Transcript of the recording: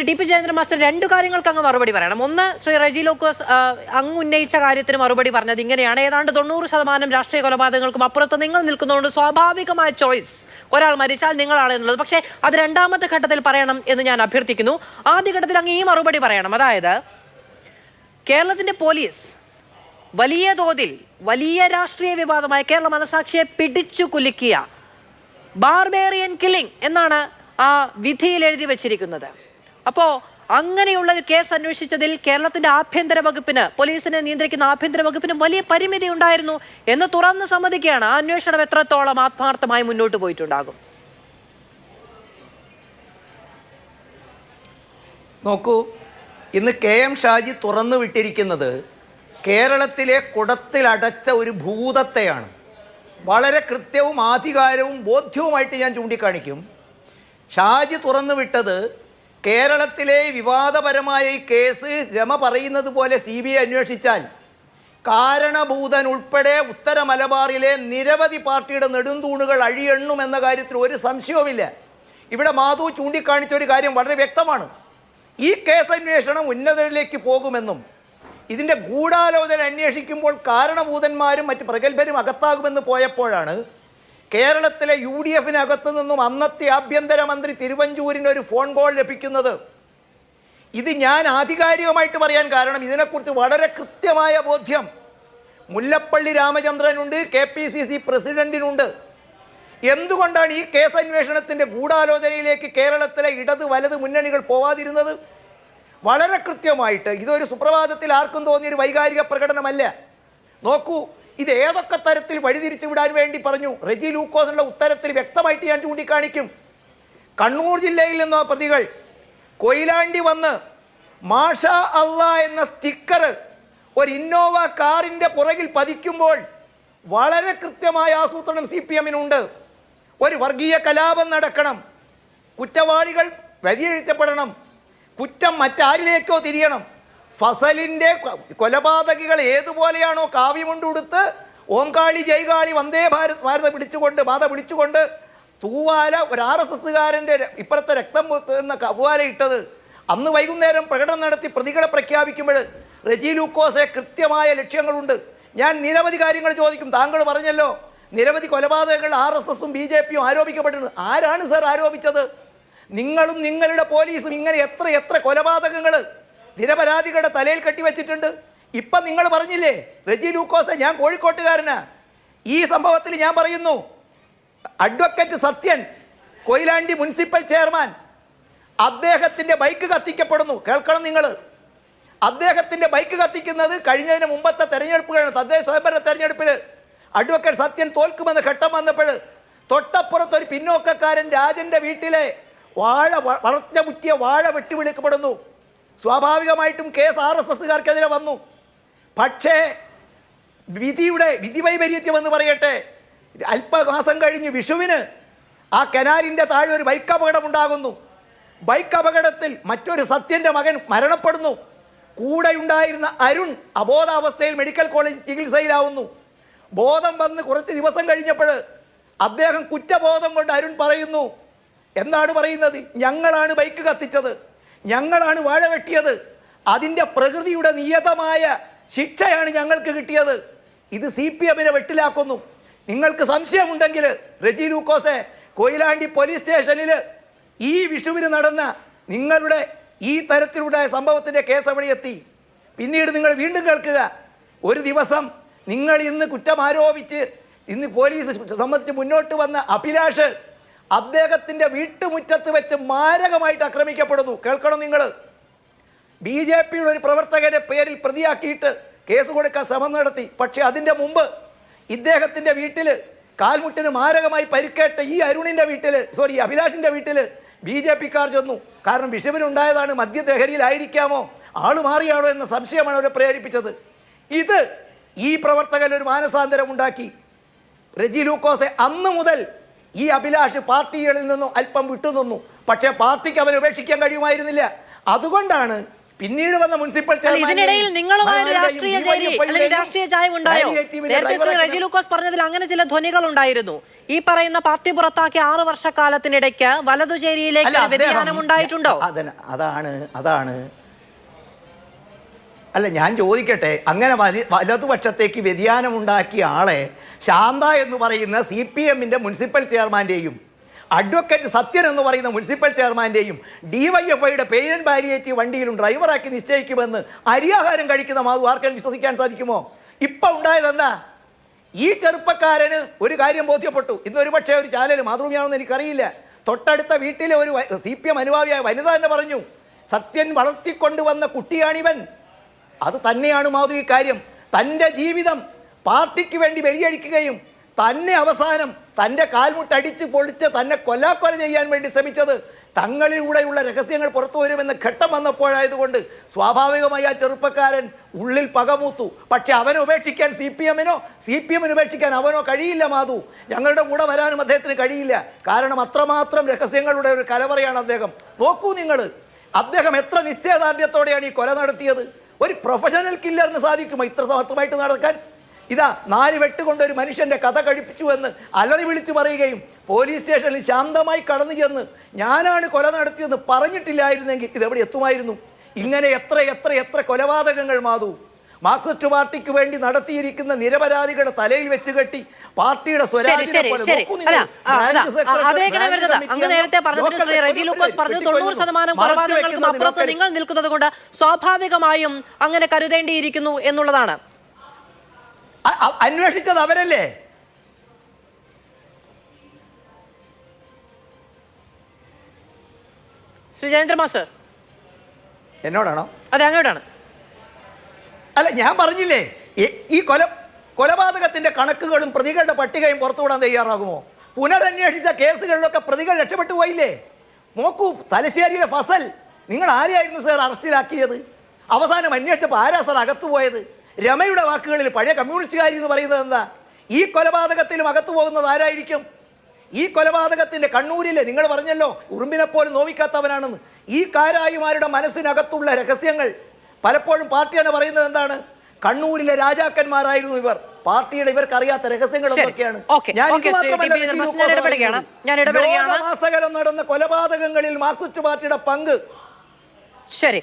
Shri T P Jayendran master രണ്ടു കാര്യങ്ങൾക്ക് അങ്ങ് മറുപടി പറയണം. ഒന്ന് ശ്രീ റെജി ലോക്കോസ് അങ്ങ് ഉന്നയിച്ച കാര്യത്തിന് മറുപടി പറഞ്ഞത് ഇങ്ങനെയാണ്. ഏതാണ്ട് തൊണ്ണൂറ് ശതമാനം രാഷ്ട്രീയ കൊലപാതകങ്ങൾക്കും അപ്പുറത്ത് നിങ്ങൾ നിൽക്കുന്നതുകൊണ്ട് സ്വാഭാവികമായ ചോയ്സ്. ഒരാൾ മരിച്ചാൽ നിങ്ങളാണ് എന്നുള്ളത്. പക്ഷേ അത് രണ്ടാമത്തെ ഘട്ടത്തിൽ പറയണം എന്ന് ഞാൻ അഭ്യർത്ഥിക്കുന്നു. ആദ്യ ഘട്ടത്തിൽ അങ്ങ് ഈ മറുപടി പറയണം. അതായത് കേരളത്തിന്റെ പോലീസ് വലിയ തോതിൽ വലിയ രാഷ്ട്രീയ വിവാദമായ കേരള മനസാക്ഷിയെ പിടിച്ചു കുലുക്കിയ ബാർബേറിയൻ കില്ലിംഗ് എന്നാണ് ആ വിധിയിൽ എഴുതി വച്ചിരിക്കുന്നത്. അപ്പോ അങ്ങനെയുള്ള ഒരു കേസ് അന്വേഷിച്ചതിൽ കേരളത്തിന്റെ ആഭ്യന്തര വകുപ്പിന് പോലീസിനെ നിയന്ത്രിക്കുന്ന ആഭ്യന്തര വകുപ്പിന് വലിയ പരിമിതി ഉണ്ടായിരുന്നു എന്ന് തുറന്ന് സമ്മതിക്കുകയാണ്. ആ അന്വേഷണം എത്രത്തോളം ആത്മാർത്ഥമായി മുന്നോട്ട് പോയിട്ടുണ്ടാകും? നോക്കൂ ഇന്ന് കെ എം ഷാജി തുറന്നു വിട്ടിരിക്കുന്നത് കേരളത്തിലെ കുടത്തിലടച്ച ഒരു ഭൂതത്തെയാണ്. വളരെ കൃത്യവും ആധികാരവും ബോധ്യവുമായിട്ട് ഞാൻ ചൂണ്ടിക്കാണിക്കും. ഷാജി തുറന്നു വിട്ടത് കേരളത്തിലെ വിവാദപരമായ ഈ കേസ് രമ പറയുന്നത് പോലെ സി ബി ഐ അന്വേഷിച്ചാൽ കാരണഭൂതൻ ഉൾപ്പെടെ ഉത്തര മലബാറിലെ നിരവധി പാർട്ടിയുടെ നെടുന്തൂണുകൾ അഴിയെണ്ണും എന്ന കാര്യത്തിൽ ഒരു സംശയവുമില്ല. ഇവിടെ മാധു ചൂണ്ടിക്കാണിച്ച ഒരു കാര്യം വളരെ വ്യക്തമാണ്. ഈ കേസ് അന്വേഷണം ഉന്നതരിലേക്ക് പോകുമെന്നും ഇതിന്റെ ഗൂഢാലോചന അന്വേഷിക്കുമ്പോൾ കാരണഭൂതന്മാരും മറ്റ് പ്രഗത്ഭരും അകത്താകുമെന്ന് പോയപ്പോഴാണ് കേരളത്തിലെ യു ഡി എഫിനകത്ത് നിന്നും അന്നത്തെ ആഭ്യന്തരമന്ത്രി തിരുവഞ്ചൂരിന് ഒരു ഫോൺ കോൾ ലഭിക്കുന്നത്. ഇത് ഞാൻ ആധികാരികമായിട്ട് പറയാൻ കാരണം ഇതിനെക്കുറിച്ച് വളരെ കൃത്യമായ ബോധ്യം. മുല്ലപ്പള്ളി രാമചന്ദ്രനുണ്ട് കെ പി സി സി പ്രസിഡന്റിനുണ്ട് എന്തുകൊണ്ടാണ് ഈ കേസ് അന്വേഷണത്തിന്റെ ഗൂഢാലോചനയിലേക്ക് കേരളത്തിലെ ഇടത് വലത് മുന്നണികൾ പോവാതിരുന്നത്? വളരെ കൃത്യമായിട്ട് ഇതൊരു സുപ്രഭാതത്തിൽ ആർക്കും തോന്നിയൊരു വൈകാരിക പ്രകടനമല്ല. നോക്കൂ ഇത് ഏതൊക്കെ തരത്തിൽ വഴിതിരിച്ചു വിടാൻ വേണ്ടി പറഞ്ഞു? റെജി ലൂക്കോസിനുള്ള ഉത്തരത്തിൽ വ്യക്തമായിട്ട് ഞാൻ ചൂണ്ടിക്കാണിക്കും. കണ്ണൂർ ജില്ലയിൽ നിന്ന് പ്രതികൾ കൊയിലാണ്ടി വന്ന് മാഷ അള്ള എന്ന സ്റ്റിക്കർ ഒരു ഇന്നോവ കാറിന്റെ പുറകിൽ പതിക്കുമ്പോൾ വളരെ കൃത്യമായ ആസൂത്രണം സി പി എമ്മിനുണ്ട്. ഒരു വർഗീയ കലാപം നടക്കണം. കുറ്റവാളികൾ വ്യതിയഴിക്കപ്പെടണം കുറ്റം മറ്റാരിലേക്കോ തിരിയണം. ഫസലിന്റെ കൊലപാതകികൾ ഏതുപോലെയാണോ കാവ്യമുണ്ട് ഉടുത്ത് ഓംകാളി ജൈകാളി വന്ദേ ഭാരത് ഭാരത പിടിച്ചുകൊണ്ട് മാത പിടിച്ചുകൊണ്ട് തൂവാല ഒരു ആർ എസ് എസ്സുകാരന്റെ ഇപ്പുറത്തെ രക്തം എന്ന കവാല ഇട്ടത്. അന്ന് വൈകുന്നേരം പ്രകടനം നടത്തി പ്രതികളെ പ്രഖ്യാപിക്കുമ്പോൾ റെജി ലൂക്കോസെ കൃത്യമായ ലക്ഷ്യങ്ങളുണ്ട്. ഞാൻ നിരവധി കാര്യങ്ങൾ ചോദിക്കും. താങ്കൾ പറഞ്ഞല്ലോ നിരവധി കൊലപാതകങ്ങൾ ആർ എസ് എസും ബി ജെ പിയും ആരോപിക്കപ്പെട്ടിട്ടുണ്ട്. ആരാണ് സർ ആരോപിച്ചത്? നിങ്ങളും നിങ്ങളുടെ പോലീസും ഇങ്ങനെ എത്ര എത്ര കൊലപാതകങ്ങൾ നിരപരാധികളുടെ തലയിൽ കെട്ടിവെച്ചിട്ടുണ്ട് ഇപ്പം നിങ്ങൾ പറഞ്ഞില്ലേ റെജി ലൂക്കോസ് ഞാൻ കോഴിക്കോട്ടുകാരനാ. ഈ സംഭവത്തിൽ ഞാൻ പറയുന്നു advocate Sathyan Koyilandy municipal chairman അദ്ദേഹത്തിന്റെ ബൈക്ക് കത്തിക്കപ്പെടുന്നു. കേൾക്കണം നിങ്ങൾ. അദ്ദേഹത്തിന്റെ ബൈക്ക് കത്തിക്കുന്നത് കഴിഞ്ഞതിന് മുമ്പത്തെ തെരഞ്ഞെടുപ്പുകളാണ് തദ്ദേശ സ്വയംഭരണ തെരഞ്ഞെടുപ്പിൽ അഡ്വക്കേറ്റ് സത്യൻ തോൽക്കുമെന്ന് ഘട്ടം വന്നപ്പോൾ തൊട്ടപ്പുറത്ത് ഒരു പിന്നോക്കക്കാരൻ രാജന്റെ വീട്ടിലെ വാഴ വളർച്ച മുറ്റിയ വാഴ വെട്ടിവിളിക്കപ്പെടുന്നു. സ്വാഭാവികമായിട്ടും കേസ് ആർ എസ് എസ്സുകാർക്കെതിരെ വന്നു. പക്ഷേ വിധിയുടെ വിധി വൈപരീത്യം എന്ന് പറയട്ടെ അല്പമാസം കഴിഞ്ഞ് വിഷുവിന് ആ കനാലിന്റെ താഴെ ഒരു ബൈക്ക് അപകടം ഉണ്ടാകുന്നു ബൈക്ക് അപകടത്തിൽ മറ്റൊരു സത്യന്റെ മകൻ മരണപ്പെടുന്നു. കൂടെയുണ്ടായിരുന്ന അരുൺ അബോധാവസ്ഥയിൽ മെഡിക്കൽ കോളേജ് ചികിത്സയിലാവുന്നു. ബോധം വന്ന് കുറച്ച് ദിവസം കഴിഞ്ഞപ്പോൾ അദ്ദേഹം കുറ്റബോധം കൊണ്ട് അരുൺ പറയുന്നു എന്താണ് പറയുന്നത്? ഞങ്ങളാണ് ബൈക്ക് കത്തിച്ചത്. ഞങ്ങളാണ് വാഴ വെട്ടിയത്. അതിന്റെ പ്രകൃതിയുടെ നിയതമായ ശിക്ഷയാണ് ഞങ്ങൾക്ക് കിട്ടിയത്. ഇത് സി പി എമ്മിനെ വെട്ടിലാക്കുന്നു. നിങ്ങൾക്ക് സംശയമുണ്ടെങ്കിൽ റെജി ലൂക്കോസെ കൊയിലാണ്ടി പോലീസ് സ്റ്റേഷനിൽ ഈ വിഷുവിന് നടന്ന നിങ്ങളുടെ ഈ തരത്തിലുണ്ടായ സംഭവത്തിന്റെ കേസ് അവിടെ എത്തി. പിന്നീട് നിങ്ങൾ വീണ്ടും കേൾക്കുക. ഒരു ദിവസം നിങ്ങൾ ഇന്ന് കുറ്റം ആരോപിച്ച് ഇന്ന് പോലീസ് സംബന്ധിച്ച് മുന്നോട്ട് വന്ന അഭിലാഷ് അദ്ദേഹത്തിന്റെ വീട്ടുമുറ്റത്ത് വെച്ച് മാരകമായിട്ട് ആക്രമിക്കപ്പെടുന്നു. കേൾക്കണം നിങ്ങൾ? ബി ജെ പിയുടെ ഒരു പ്രവർത്തകന്റെ പേരിൽ പ്രതിയാക്കിയിട്ട് കേസ് കൊടുക്കാൻ ശ്രമം നടത്തി. പക്ഷേ അതിന്റെ മുമ്പ് ഇദ്ദേഹത്തിന്റെ വീട്ടിൽ കാൽമുട്ടിന് മാരകമായി പരിക്കേറ്റ ഈ അരുണിന്റെ വീട്ടിൽ സോറി അഭിലാഷിന്റെ വീട്ടിൽ ബി ജെ പിക്കാർ ചെന്നു. കാരണം വിഷുവിനുണ്ടായതാണ് മദ്യലഹരിയിലായിരിക്കാമോ ആൾ മാറിയാണോ എന്ന സംശയമാണ് അവരെ പ്രേരിപ്പിച്ചത്. ഇത് ഈ പ്രവർത്തകൻ ഒരു മാനസാന്തരം ഉണ്ടാക്കി റെജി ലൂക്കോസെ അന്ന് മുതൽ ഈ അഭിലാഷ് പാർട്ടികളിൽ നിന്നും അല്പം വിട്ടുനിന്നു. പക്ഷേ പാർട്ടിക്ക് അവരെ ഉപേക്ഷിക്കാൻ കഴിയുമായിരുന്നില്ല. അതുകൊണ്ടാണ് പിന്നീട് വന്ന മുനിസിപ്പൽ ചെയർമാൻ ഇതിനിടയിൽ രാഷ്ട്രീയ ചായം ഉണ്ടായോ പറഞ്ഞതിൽ അങ്ങനെ ചില ധ്വനികൾ ഉണ്ടായിരുന്നു ഈ പറയുന്ന പാർട്ടി പുറത്താക്കിയ ആറു വർഷക്കാലത്തിനിടയ്ക്ക് വലതുചേരിയിലേക്ക് വ്യതിയാനം ഉണ്ടായിട്ടുണ്ടോ? അതാണ് അതാണ് അല്ല ഞാൻ ചോദിക്കട്ടെ അങ്ങനെ വലി വലതുപക്ഷത്തേക്ക് വ്യതിയാനം ഉണ്ടാക്കിയ ആളെ ശാന്ത എന്ന് പറയുന്ന സി പി എമ്മിന്റെ മുനിസിപ്പൽ ചെയർമാന്റെയും അഡ്വക്കേറ്റ് സത്യൻ എന്ന് പറയുന്ന മുനിസിപ്പൽ ചെയർമാന്റെയും ഡി വൈ എഫ് ഐയുടെ പെയിൻ ആൻഡ് ബാരിയേറ്റീവ് വണ്ടിയിലും ഡ്രൈവറാക്കി നിശ്ചയിക്കുമെന്ന് അരിയാഹാരം കഴിക്കുന്ന മാധു ആർക്കും വിശ്വസിക്കാൻ സാധിക്കുമോ? ഇപ്പം ഉണ്ടായതെന്താ ഈ ചെറുപ്പക്കാരന് ഒരു കാര്യം ബോധ്യപ്പെട്ടു. ഇന്നൊരു പക്ഷേ ഒരു ചാനൽ മാതൃഭൂമിയാണെന്ന് എനിക്കറിയില്ല. തൊട്ടടുത്ത വീട്ടിലെ ഒരു സി പി എം അനുഭാവിയായ വനിത തന്നെ പറഞ്ഞു. സത്യൻ വളർത്തിക്കൊണ്ടുവന്ന കുട്ടിയാണിവൻ. അത് തന്നെയാണ് മാധു ഈ കാര്യം. തന്റെ ജീവിതം പാർട്ടിക്ക് വേണ്ടി ബലിയഴിക്കുകയും തന്നെ അവസാനം തന്റെ കാൽമുട്ടടിച്ച് പൊളിച്ച് തന്നെ കൊല്ലാക്കൊല ചെയ്യാൻ വേണ്ടി ശ്രമിച്ചത് തങ്ങളിലൂടെയുള്ള രഹസ്യങ്ങൾ പുറത്തു വരുമെന്ന് ഘട്ടം വന്നപ്പോഴായതുകൊണ്ട് സ്വാഭാവികമായി ആ ചെറുപ്പക്കാരൻ ഉള്ളിൽ പകമൂത്തു. പക്ഷെ അവനെ ഉപേക്ഷിക്കാൻ സി പി എമ്മിനോ സി പി എമ്മിന് ഉപേക്ഷിക്കാൻ അവനോ കഴിയില്ല മാധു. ഞങ്ങളുടെ കൂടെ വരാനും അദ്ദേഹത്തിന് കഴിയില്ല. കാരണം അത്രമാത്രം രഹസ്യങ്ങളുടെ ഒരു കലവറയാണ് അദ്ദേഹം. നോക്കൂ നിങ്ങൾ അദ്ദേഹം എത്ര നിശ്ചയദാർഢ്യത്തോടെയാണ് ഈ കൊല നടത്തിയത്? ഒരു പ്രൊഫഷണൽ കില്ലറിന് സാധിക്കുമോ? ഇത്ര സമർത്ഥമായിട്ട് നടക്കാൻ? ഇതാ നാല് വെട്ടുകൊണ്ട് ഒരു മനുഷ്യന്റെ കഥ കഴിപ്പിച്ചു എന്ന് അലറി വിളിച്ചു പറയുകയും പോലീസ് സ്റ്റേഷനിൽ ശാന്തമായി കടന്നു ചെന്ന് ഞാനാണ് കൊല നടത്തിയെന്ന് പറഞ്ഞിട്ടില്ലായിരുന്നെങ്കിൽ ഇതെവിടെ എത്തുമായിരുന്നു? ഇങ്ങനെ എത്ര എത്ര എത്ര കൊലപാതകങ്ങൾ മാതു മാർക്സിസ്റ്റ് പാർട്ടിക്ക് വേണ്ടി നടത്തിയിരിക്കുന്ന നിരപരാധികളുടെ തലയിൽ വെച്ച് കെട്ടി പാർട്ടിയുടെ സ്വരാജിനെ പോലെ നിങ്ങൾ. മറച്ചു നിൽക്കുന്നത് കൊണ്ട് സ്വാഭാവികമായും അങ്ങനെ കരുതേണ്ടിയിരിക്കുന്നു എന്നുള്ളതാണ്. അന്വേഷിച്ചത് അവരല്ലേ? ശ്രീ ജയേന്ദ്ര മാസ്റ്റർ. എന്നോടാണോ? അതെ അങ്ങോട്ടാണ്. അല്ല ഞാൻ പറഞ്ഞില്ലേ ഈ- കൊല കൊലപാതകത്തിന്റെ കണക്കുകളും പ്രതികളുടെ പട്ടികയും പുറത്തുവിടാൻ തയ്യാറാകുമോ? പുനരന്വേഷിച്ച കേസുകളിലൊക്കെ പ്രതികൾ രക്ഷപ്പെട്ടു പോയില്ലേ? നോക്കൂ തലശ്ശേരിയിലെ ഫസൽ നിങ്ങൾ ആരെയായിരുന്നു സാർ അറസ്റ്റിലാക്കിയത്? അവസാനം അന്വേഷിച്ചപ്പോൾ ആരാ സാർ അകത്തു പോയത്? രമയുടെ വാക്കുകളിൽ പഴയ കമ്മ്യൂണിസ്റ്റുകാരി എന്ന് പറയുന്നത് എന്താ? ഈ കൊലപാതകത്തിലും അകത്തു പോകുന്നത് ആരായിരിക്കും? ഈ കൊലപാതകത്തിന്റെ കണ്ണൂരിലെ നിങ്ങൾ പറഞ്ഞല്ലോ ഉറുമ്പിനെപ്പോലും നോവിക്കാത്തവനാണെന്ന്. ഈ കാരായിമാരുടെ മനസ്സിനകത്തുള്ള രഹസ്യങ്ങൾ പലപ്പോഴും പാർട്ടി തന്നെ പറയുന്നത് എന്താണ്? കണ്ണൂരിലെ രാജാക്കന്മാരായിരുന്നു ഇവർ. പാർട്ടിയുടെ ഇവർക്ക് അറിയാത്ത രഹസ്യങ്ങൾ എന്തൊക്കെയാണ്? ഞാൻ ഇത് മാത്രമല്ല നടന്ന കൊലപാതകങ്ങളിൽ മാർക്സിസ്റ്റ് പാർട്ടിയുടെ പങ്ക്. ശരി.